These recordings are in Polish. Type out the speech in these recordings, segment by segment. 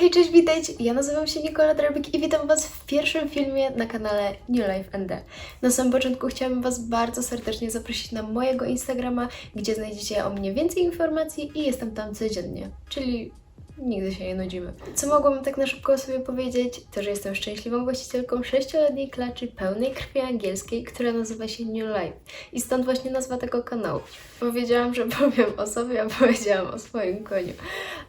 Hej, cześć, witajcie! Ja nazywam się Nikola Drabik i witam Was w pierwszym filmie na kanale New Life ND. Na samym początku chciałabym Was bardzo serdecznie zaprosić na mojego Instagrama, gdzie znajdziecie o mnie więcej informacji i jestem tam codziennie, czyli nigdy się nie nudzimy. Co mogłabym tak na szybko sobie powiedzieć, to że jestem szczęśliwą właścicielką sześcioletniej klaczy pełnej krwi angielskiej, która nazywa się New Life. I stąd właśnie nazwa tego kanału. Powiedziałam, że powiem o sobie, a powiedziałam o swoim koniu.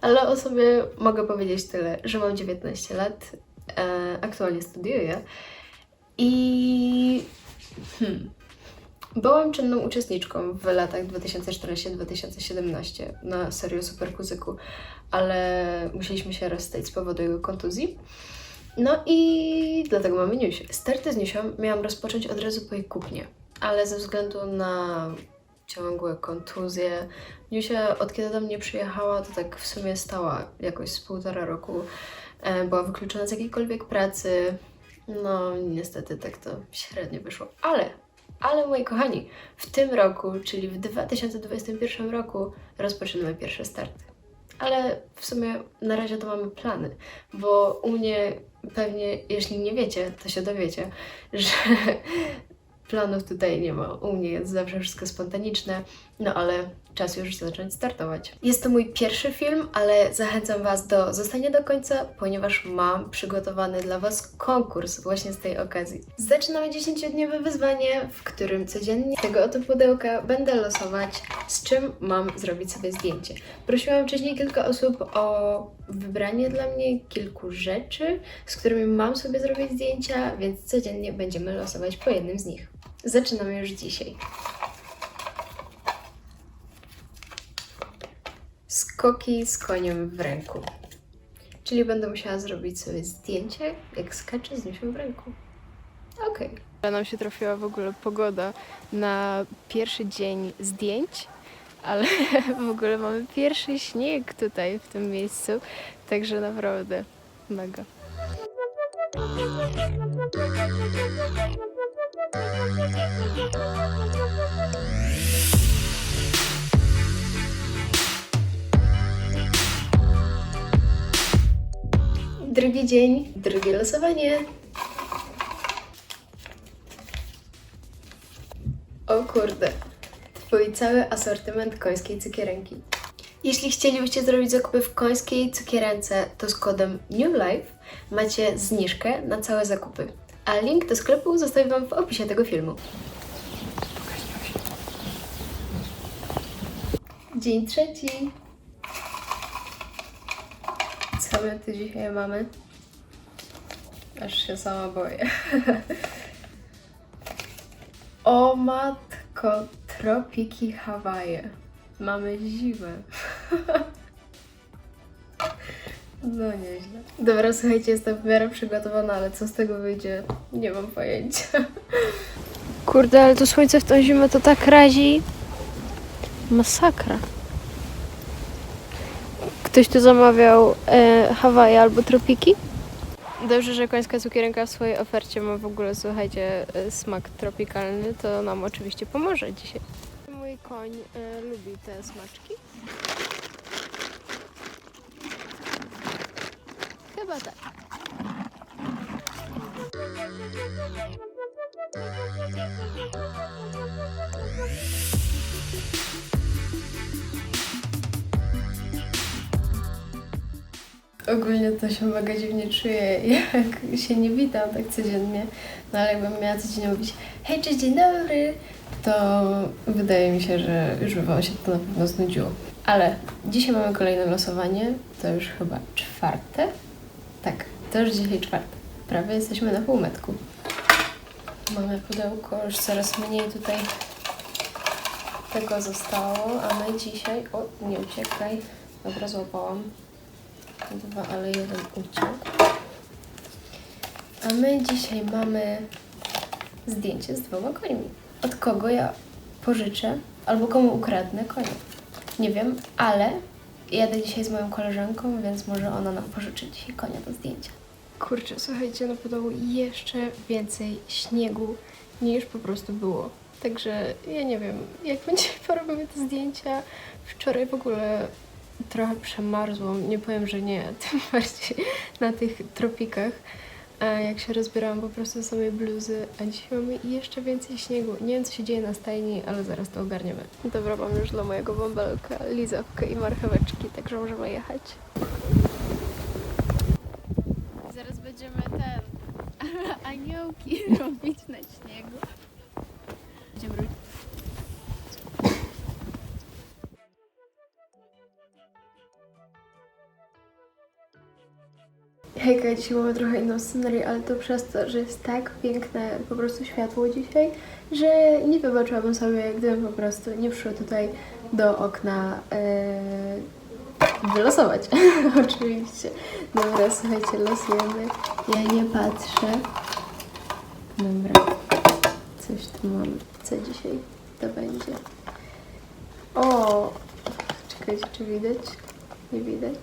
Ale o sobie mogę powiedzieć tyle, że mam 19 lat, e, aktualnie studiuję i hmm, byłam czynną uczestniczką w latach 2014-2017 na serio Super Kuzyku, ale musieliśmy się rozstać z powodu jego kontuzji. No i dlatego mamy Niusię. Starty z Niusią miałam rozpocząć od razu po jej kupnie, ale ze względu na ciągłe kontuzje, Niusia od kiedy do mnie przyjechała, to tak w sumie stała jakoś z półtora roku. E, Była wykluczona z jakiejkolwiek pracy. No, niestety tak to średnio wyszło. Ale, ale moi kochani, w tym roku, czyli w 2021 roku, rozpoczynamy pierwsze starty. Ale w sumie na razie to mamy plany, bo u mnie pewnie, jeśli nie wiecie, to się dowiecie, że planów tutaj nie ma. U mnie jest zawsze wszystko spontaniczne, no ale czas już zacząć startować. Jest to mój pierwszy film, ale zachęcam Was do zostania do końca, ponieważ mam przygotowany dla Was konkurs właśnie z tej okazji. Zaczynamy 10-dniowe wyzwanie, w którym codziennie tego oto pudełka będę losować, z czym mam zrobić sobie zdjęcie. Prosiłam wcześniej kilka osób o wybranie dla mnie kilku rzeczy, z którymi mam sobie zrobić zdjęcia, więc codziennie będziemy losować po jednym z nich. Zaczynamy już dzisiaj. Skoki z koniem w ręku. Czyli będę musiała zrobić sobie zdjęcie, jak skaczę z nią w ręku. Okej. Nam się trafiła w ogóle pogoda na pierwszy dzień zdjęć, ale w ogóle mamy pierwszy śnieg tutaj w tym miejscu, także naprawdę mega. Drugi dzień, drugie losowanie. O kurde, twój cały asortyment końskiej cukierenki. Jeśli chcielibyście zrobić zakupy w końskiej cukierence, to z kodem NEWLIFE macie zniżkę na całe zakupy. A link do sklepu zostawię Wam w opisie tego filmu. Dzień trzeci. Tu dzisiaj mamy? Aż się sama boję. o matko, tropiki Hawaje. Mamy zimę. no nieźle. Dobra, słuchajcie, jestem w miarę przygotowana, ale co z tego wyjdzie, nie mam pojęcia. Kurde, ale to słońce w tą zimę to tak razi. Masakra. Ktoś tu zamawiał e, Hawaje albo tropiki? Dobrze, że końska cukierenka w swojej ofercie ma w ogóle, słuchajcie, e, smak tropikalny, to nam oczywiście pomoże dzisiaj. Mój koń e, lubi te smaczki. Chyba tak. Ogólnie to się mega dziwnie czuję, jak się nie witam tak codziennie. No ale jakbym miała codziennie mówić hej, cześć, dzień dobry, to wydaje mi się, że już by Wam się to na pewno znudziło. Ale dzisiaj mamy kolejne losowanie, to już chyba czwarte. Tak, to już dzisiaj czwarte. Prawie jesteśmy na półmetku. Mamy pudełko, już coraz mniej tutaj tego zostało, a my dzisiaj... O, nie uciekaj. Dobra, złapałam dwa, ale jeden uciekł. A my dzisiaj mamy zdjęcie z dwoma końmi. Od kogo ja pożyczę albo komu ukradnę konia. Nie wiem, ale jadę dzisiaj z moją koleżanką, więc może ona nam pożyczy dzisiaj konia do zdjęcia. Kurczę, słuchajcie, na pudełku jeszcze więcej śniegu niż po prostu było. Także ja nie wiem, jak będzie porobimy te zdjęcia. Wczoraj w ogóle trochę przemarzłam. Nie powiem, że nie, tym bardziej na tych tropikach. A jak się rozbierałam po prostu samej bluzy, a dzisiaj mamy jeszcze więcej śniegu. Nie wiem, co się dzieje na stajni, ale zaraz to ogarniemy. Dobra, mam już dla mojego bąbelka lizawkę i marcheweczki, także możemy jechać. Zaraz będziemy ten aniołki robić na śniegu. Będziemy robić Hejka, dzisiaj mamy trochę inną scenerię, ale to przez to, że jest tak piękne po prostu światło dzisiaj, że nie wybaczyłabym sobie, gdybym po prostu nie przyszła tutaj do okna yy, wylosować. Oczywiście. Dobra, słuchajcie, losujemy. Ja nie patrzę. Dobra. Coś tu mam. Co dzisiaj to będzie? O! Czekajcie, czy widać? Nie widać.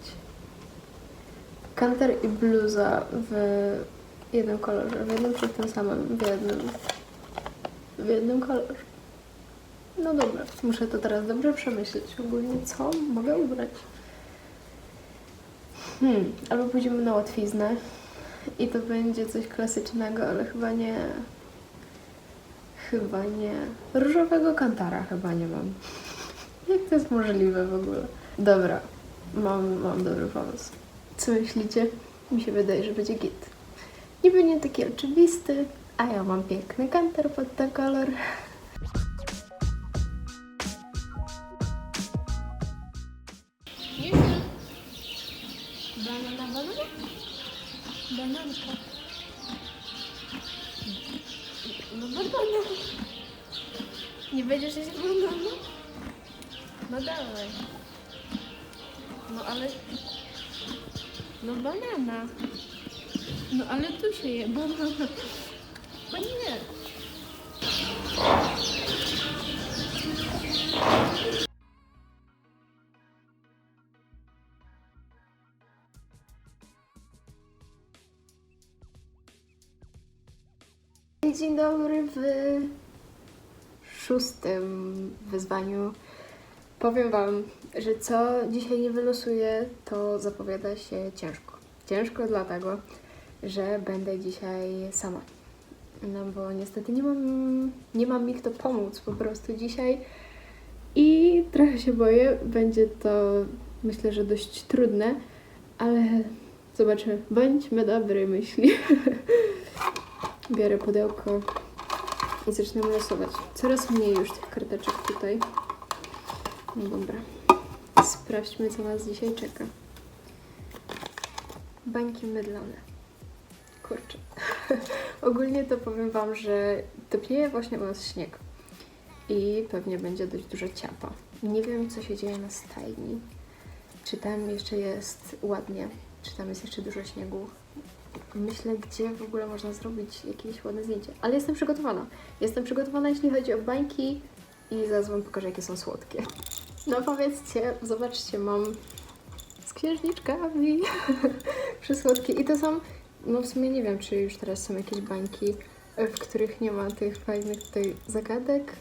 Kanter i bluza w jednym kolorze. W jednym czy w tym samym? W jednym. W jednym kolorze. No dobra, muszę to teraz dobrze przemyśleć. Ogólnie co mogę ubrać? Hmm, albo pójdziemy na łatwiznę i to będzie coś klasycznego, ale chyba nie. Chyba nie. Różowego kantara chyba nie mam. Jak to jest możliwe w ogóle? Dobra, mam, mam dobry pomysł. Co myślicie? Mi się wydaje, że będzie git. Niby nie taki oczywisty, a ja mam piękny kanter pod ten kolor. Banana, banana? Bananka. No banana. Nie będziesz jeść banana? No dawaj. No ale... No banana. No ale tu się je banana. O nie. Dzień dobry w szóstym wyzwaniu. Powiem Wam, że co dzisiaj nie wylosuję, to zapowiada się ciężko. Ciężko dlatego, że będę dzisiaj sama. No bo niestety nie mam, nie mam mi kto pomóc po prostu dzisiaj i trochę się boję. Będzie to myślę, że dość trudne, ale zobaczymy. Bądźmy dobrej myśli. Biorę pudełko i zaczynam losować. Coraz mniej już tych karteczek tutaj. No dobra. Sprawdźmy, co nas dzisiaj czeka. Bańki mydlane. Kurczę. Ogólnie to powiem Wam, że topnieje właśnie u nas śnieg. I pewnie będzie dość dużo ciapa. Nie wiem, co się dzieje na stajni. Czy tam jeszcze jest ładnie, czy tam jest jeszcze dużo śniegu. Myślę, gdzie w ogóle można zrobić jakieś ładne zdjęcie. Ale jestem przygotowana. Jestem przygotowana, jeśli chodzi o bańki i zaraz Wam pokażę, jakie są słodkie. No powiedzcie, zobaczcie, mam z księżniczkami przysłodkie. I to są, no w sumie nie wiem, czy już teraz są jakieś bańki, w których nie ma tych fajnych tutaj zagadek,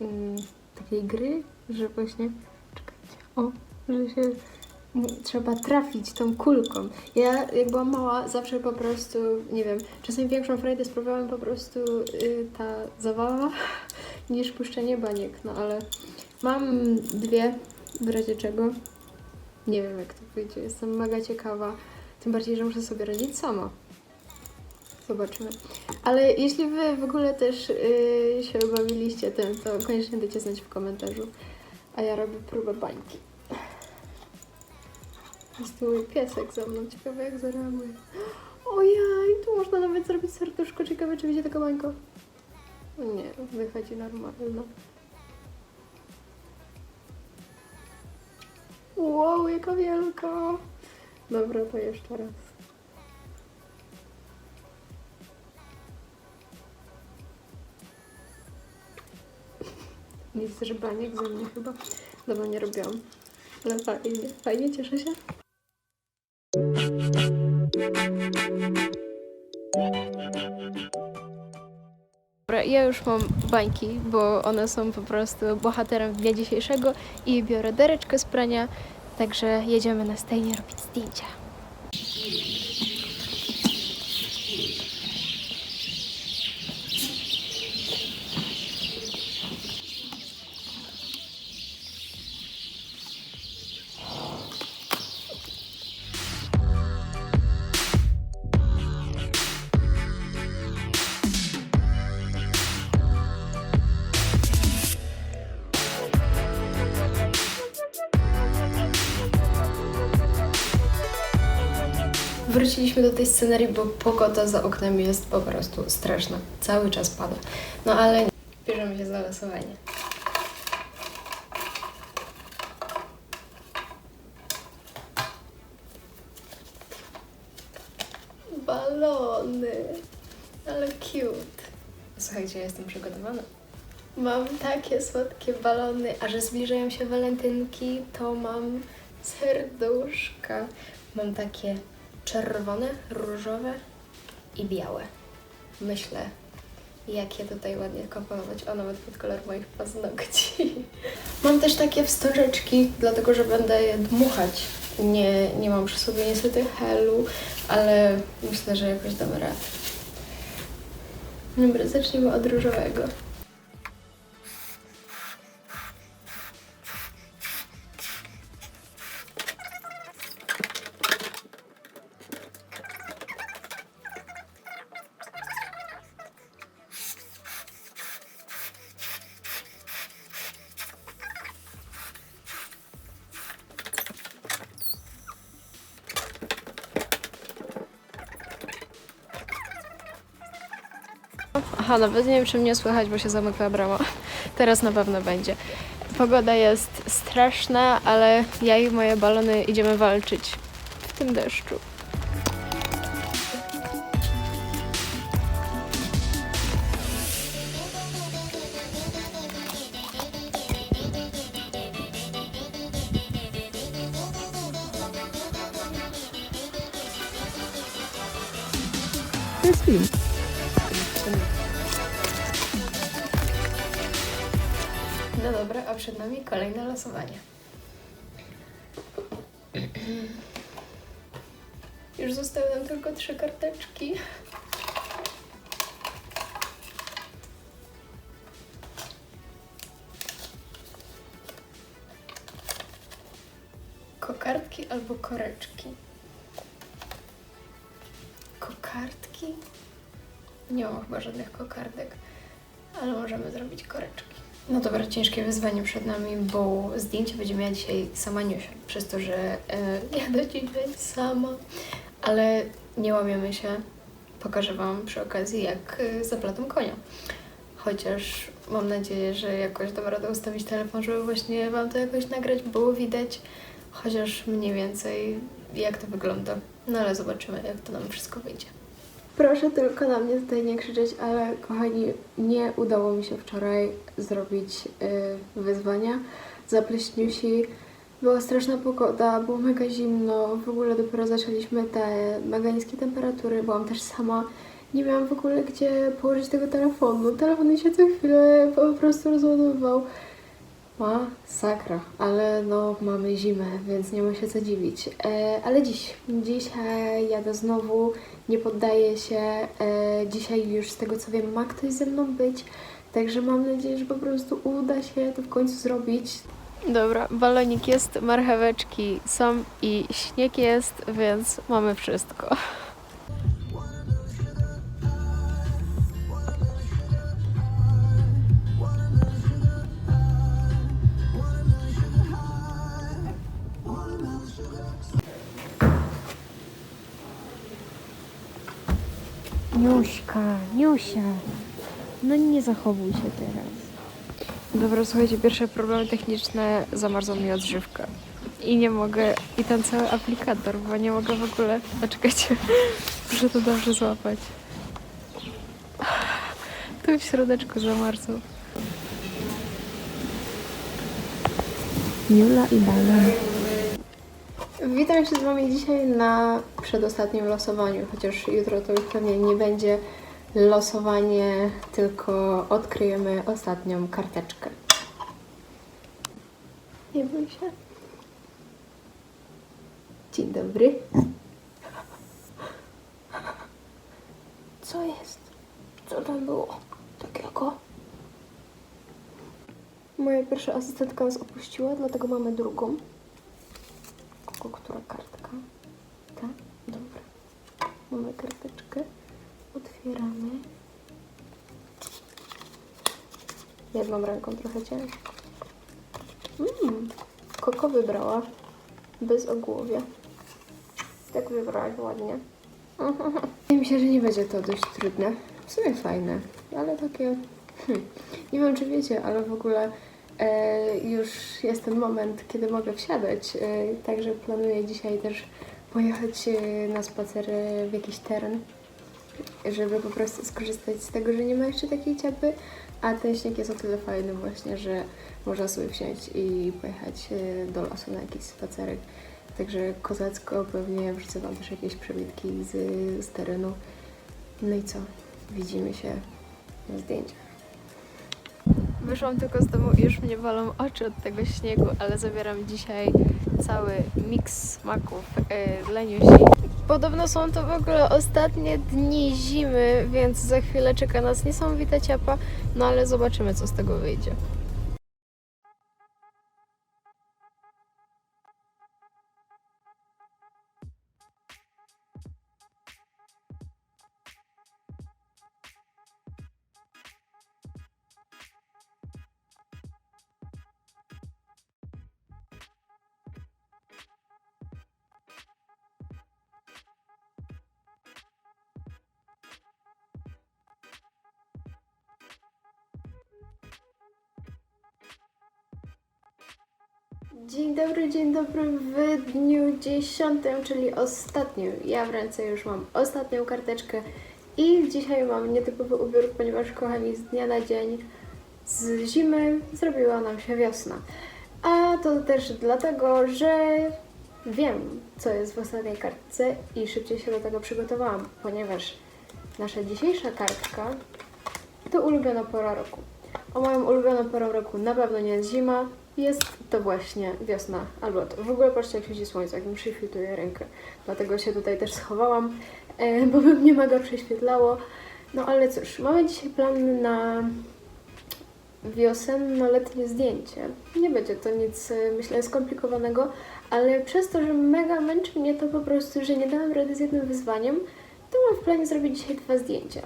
mm, takiej gry, że właśnie, czekajcie, o, że się trzeba trafić tą kulką. Ja jak byłam mała, zawsze po prostu, nie wiem, czasem większą frajdę sprawiała po prostu y, ta zabawa niż puszczenie baniek, no ale mam dwie, w razie czego. Nie wiem jak to wyjdzie, jestem mega ciekawa, tym bardziej, że muszę sobie radzić sama. Zobaczymy. Ale jeśli Wy w ogóle też yy, się bawiliście tym, to koniecznie dajcie znać w komentarzu. A ja robię próbę bańki. Jest tu mój piesek za mną. Ciekawe jak zareaguje. Ojej, tu można nawet zrobić serduszko. Ciekawe czy będzie taka bańka. Nie, wychodzi normalna. Wow, jaka wielka! Dobra, to jeszcze raz. Nic z baniek ze mnie chyba. Dawno nie robiłam. Ale fajnie, fajnie, cieszę się. Ja już mam bańki, bo one są po prostu bohaterem dnia dzisiejszego i biorę dereczkę z prania Także jedziemy na stajnię robić zdjęcia. Wróciliśmy do tej scenerii, bo pogoda za oknem jest po prostu straszna. Cały czas pada. No ale bierzemy się za losowanie. Balony. Ale cute. Słuchajcie, ja jestem przygotowana. Mam takie słodkie balony, a że zbliżają się walentynki, to mam serduszka. Mam takie czerwone, różowe i białe. Myślę, jak je tutaj ładnie komponować, o nawet pod kolor moich paznokci. Mam też takie wstążeczki, dlatego że będę je dmuchać. Nie, nie mam przy sobie niestety helu, ale myślę, że jakoś damy radę. Dobra, zacznijmy od różowego. Aha, nawet nie wiem, czy mnie słychać, bo się zamyka brama. Teraz na pewno będzie. Pogoda jest straszna, ale ja i moje balony idziemy walczyć w tym deszczu. No dobra, a przed nami kolejne losowanie. Już zostały nam tylko trzy karteczki. Kokardki albo koreczki? Kokardki? Nie mam chyba żadnych kokardek, ale możemy zrobić koreczki. No dobra, ciężkie wyzwanie przed nami, bo zdjęcie będzie miała dzisiaj sama Niusia, przez to, że e, jadę być sama, ale nie łamiemy się. Pokażę Wam przy okazji, jak e, zaplatam konia. Chociaż mam nadzieję, że jakoś dam radę ustawić telefon, żeby właśnie Wam to jakoś nagrać, było widać, chociaż mniej więcej jak to wygląda. No ale zobaczymy, jak to nam wszystko wyjdzie. Proszę tylko na mnie tutaj nie krzyczeć, ale kochani, nie udało mi się wczoraj zrobić y, wyzwania za pleśniusi. Była straszna pogoda, było mega zimno, w ogóle dopiero zaczęliśmy te mega niskie temperatury, byłam też sama. Nie miałam w ogóle gdzie położyć tego telefonu. Telefon mi się co chwilę po prostu rozładowywał. Masakra, ale no mamy zimę, więc nie ma się co dziwić. E, ale dziś, dzisiaj jadę znowu, nie poddaję się. E, dzisiaj już z tego co wiem ma ktoś ze mną być, także mam nadzieję, że po prostu uda się to w końcu zrobić. Dobra, balonik jest, marcheweczki są i śnieg jest, więc mamy wszystko. Niusia, no nie zachowuj się teraz. Dobra, słuchajcie, pierwsze problemy techniczne zamarzła mi odżywka. I nie mogę, i ten cały aplikator, bo nie mogę w ogóle, a czekajcie, muszę to dobrze złapać. Tu w środeczku zamarzło. Niula i balon. Witam się z Wami dzisiaj na przedostatnim losowaniu, chociaż jutro to już pewnie nie będzie losowanie, tylko odkryjemy ostatnią karteczkę. Nie bój się. Dzień dobry. Co jest? Co tam było takiego? Moja pierwsza asystentka nas opuściła, dlatego mamy drugą. Kogo, która kartka? Ta? Dobra. Mamy karteczkę. Otwieramy. Jedną ręką trochę ciężko. Mmm, Koko wybrała. Bez ogłowia. Tak wybrałaś ładnie. Wydaje mi się, że nie będzie to dość trudne. W sumie fajne, ale takie... Hmm. Nie wiem, czy wiecie, ale w ogóle e, już jest ten moment, kiedy mogę wsiadać. E, także planuję dzisiaj też pojechać e, na spacer e, w jakiś teren, żeby po prostu skorzystać z tego, że nie ma jeszcze takiej ciepły, a ten śnieg jest o tyle fajny właśnie, że można sobie wsiąść i pojechać e, do lasu na jakiś spacerek. Także kozacko pewnie wrzucę Wam też jakieś przebitki z, z terenu. No i co? Widzimy się na zdjęciach. Wyszłam tylko z domu i już mnie bolą oczy od tego śniegu, ale zabieram dzisiaj cały miks smaków yy, dla Niusi. Podobno są to w ogóle ostatnie dni zimy, więc za chwilę czeka nas niesamowita ciapa, no ale zobaczymy co z tego wyjdzie. Dzień dobry, dzień dobry w dniu 10, czyli ostatnim. Ja w ręce już mam ostatnią karteczkę i dzisiaj mam nietypowy ubiór, ponieważ kochani, z dnia na dzień z zimy zrobiła nam się wiosna. A to też dlatego, że wiem, co jest w ostatniej kartce i szybciej się do tego przygotowałam, ponieważ nasza dzisiejsza kartka to ulubiona pora roku. A moją ulubioną porą roku na pewno nie jest zima, jest to właśnie wiosna albo to. W ogóle patrzcie jak świeci słońce, jak mi prześwituje rękę. Dlatego się tutaj też schowałam, e, bo by mnie mega prześwietlało. No ale cóż, mamy dzisiaj plan na wiosenno-letnie zdjęcie. Nie będzie to nic, e, myślę, skomplikowanego, ale przez to, że mega męczy mnie to po prostu, że nie dałam rady z jednym wyzwaniem, to mam w planie zrobić dzisiaj dwa zdjęcia.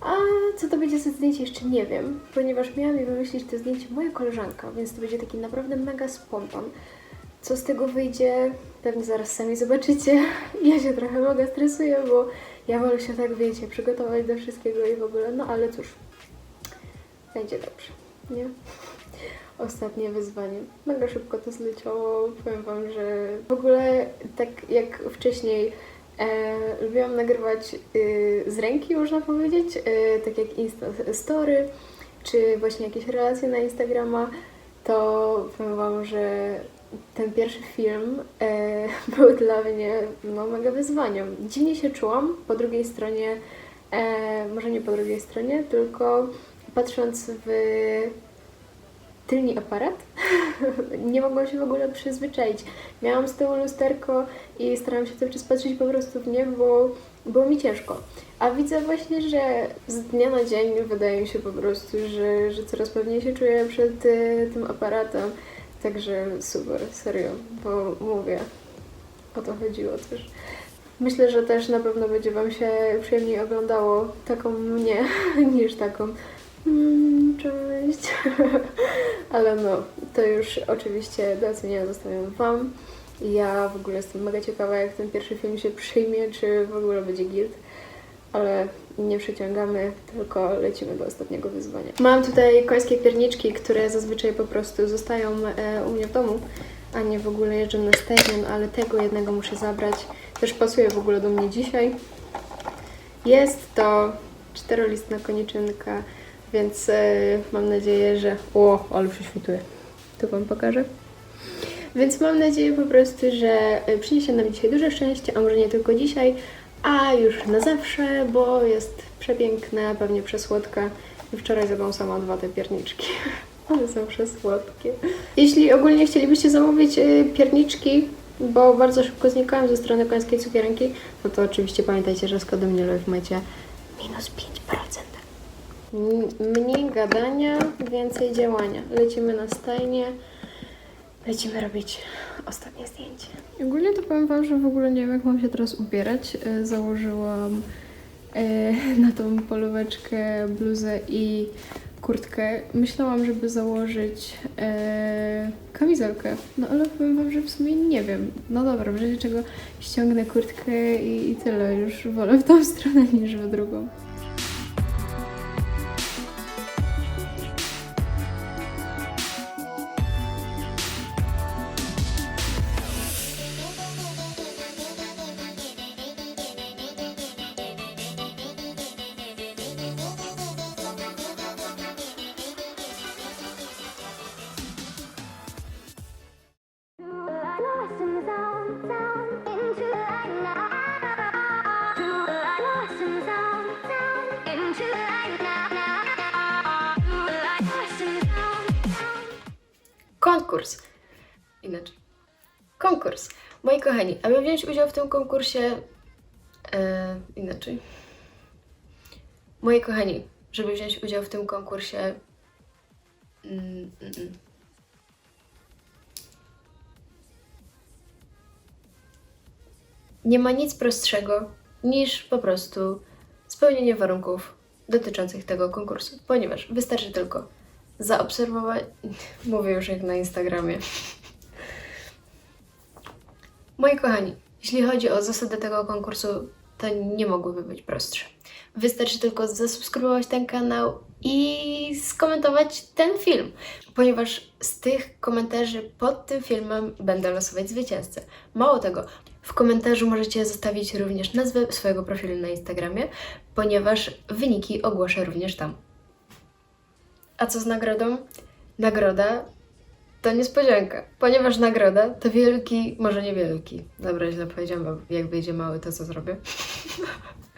A co to będzie za zdjęcie jeszcze nie wiem, ponieważ miałam jej wymyślić to zdjęcie moja koleżanka, więc to będzie taki naprawdę mega spontan. Co z tego wyjdzie, pewnie zaraz sami zobaczycie. Ja się trochę mega stresuję, bo ja wolę się tak, wiecie, przygotować do wszystkiego i w ogóle, no ale cóż, będzie dobrze, nie? Ostatnie wyzwanie. Mega szybko to zleciało. Powiem Wam, że w ogóle tak jak wcześniej E, lubiłam nagrywać y, z ręki, można powiedzieć, y, tak jak Insta Story, czy właśnie jakieś relacje na Instagrama, to powiem Wam, że ten pierwszy film e, był dla mnie no, mega wyzwaniem. Dziwnie się czułam po drugiej stronie, e, może nie po drugiej stronie, tylko patrząc w tylni aparat, nie mogłam się w ogóle przyzwyczaić. Miałam z tyłu lusterko i starałam się cały czas patrzeć po prostu w nie, bo było mi ciężko. A widzę właśnie, że z dnia na dzień wydaje mi się po prostu, że, że coraz pewniej się czuję przed y, tym aparatem. Także super, serio, bo mówię, o to chodziło też. Myślę, że też na pewno będzie Wam się przyjemniej oglądało taką mnie niż taką mm, cześć. Ale no, to już oczywiście do ocenienia zostawiam Wam. Ja w ogóle jestem mega ciekawa, jak ten pierwszy film się przyjmie, czy w ogóle będzie guild. Ale nie przeciągamy, tylko lecimy do ostatniego wyzwania. Mam tutaj końskie pierniczki, które zazwyczaj po prostu zostają e, u mnie w domu, a nie w ogóle jeżdżą na stadion, ale tego jednego muszę zabrać. Też pasuje w ogóle do mnie dzisiaj. Jest to czterolistna koniczynka, więc e, mam nadzieję, że... O, ale prześwituje. Tu Wam pokażę. Więc mam nadzieję po prostu, że e, przyniesie nam dzisiaj duże szczęście, a może nie tylko dzisiaj, a już na zawsze, bo jest przepiękne, pewnie przesłodka. I wczoraj zawąsałam dwa te pierniczki. One są przesłodkie. Jeśli ogólnie chcielibyście zamówić e, pierniczki, bo bardzo szybko znikałem ze strony końskiej cukierki, no to oczywiście pamiętajcie, że z kodem NewLife macie minus 5%. Mniej gadania, więcej działania. Lecimy na stajnie, lecimy robić ostatnie zdjęcie. Ogólnie to powiem Wam, że w ogóle nie wiem, jak mam się teraz ubierać. E, Założyłam e, na tą polóweczkę, bluzę i kurtkę. Myślałam, żeby założyć e, kamizelkę, no ale powiem Wam, że w sumie nie wiem. No dobra, w razie czego ściągnę kurtkę i, i tyle. Już wolę w tą stronę niż w drugą. Konkurs. Inaczej. Konkurs. Moi kochani, aby wziąć udział w tym konkursie. E, inaczej. Moi kochani, żeby wziąć udział w tym konkursie. Mm, mm, mm. Nie ma nic prostszego niż po prostu spełnienie warunków dotyczących tego konkursu, ponieważ wystarczy tylko zaobserwować. Mówię już jak na Instagramie. Moi kochani, jeśli chodzi o zasady tego konkursu, to nie mogłyby być prostsze. Wystarczy tylko zasubskrybować ten kanał i skomentować ten film, ponieważ z tych komentarzy pod tym filmem będę losować zwycięzcę. Mało tego, w komentarzu możecie zostawić również nazwę swojego profilu na Instagramie, ponieważ wyniki ogłoszę również tam. A co z nagrodą? Nagroda to niespodzianka, ponieważ nagroda to wielki, może nie wielki. Dobra, źle powiedziałam, bo jak wyjdzie mały, to co zrobię?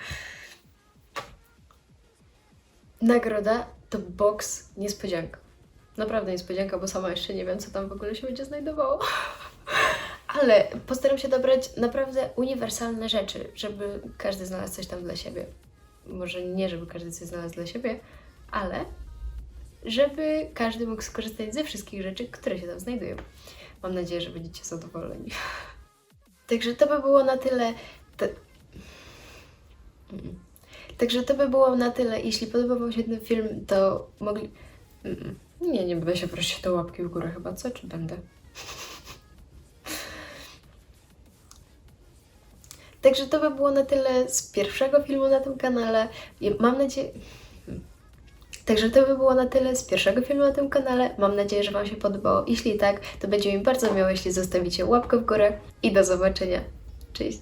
nagroda to box niespodzianka. Naprawdę niespodzianka, bo sama jeszcze nie wiem, co tam w ogóle się będzie znajdowało. Ale postaram się dobrać naprawdę uniwersalne rzeczy, żeby każdy znalazł coś tam dla siebie. Może nie, żeby każdy coś znalazł dla siebie, ale żeby każdy mógł skorzystać ze wszystkich rzeczy, które się tam znajdują. Mam nadzieję, że będziecie zadowoleni. Także to by było na tyle. Także to by było na tyle. Jeśli podobał Wam się ten film, to mogli. Nie, nie będę się prosić do łapki w górę chyba, co? Czy będę? Także to by było na tyle z pierwszego filmu na tym kanale. Mam nadzieję. Także to by było na tyle z pierwszego filmu na tym kanale. Mam nadzieję, że Wam się podobało. Jeśli tak, to będzie mi bardzo miło, jeśli zostawicie łapkę w górę i do zobaczenia. Cześć!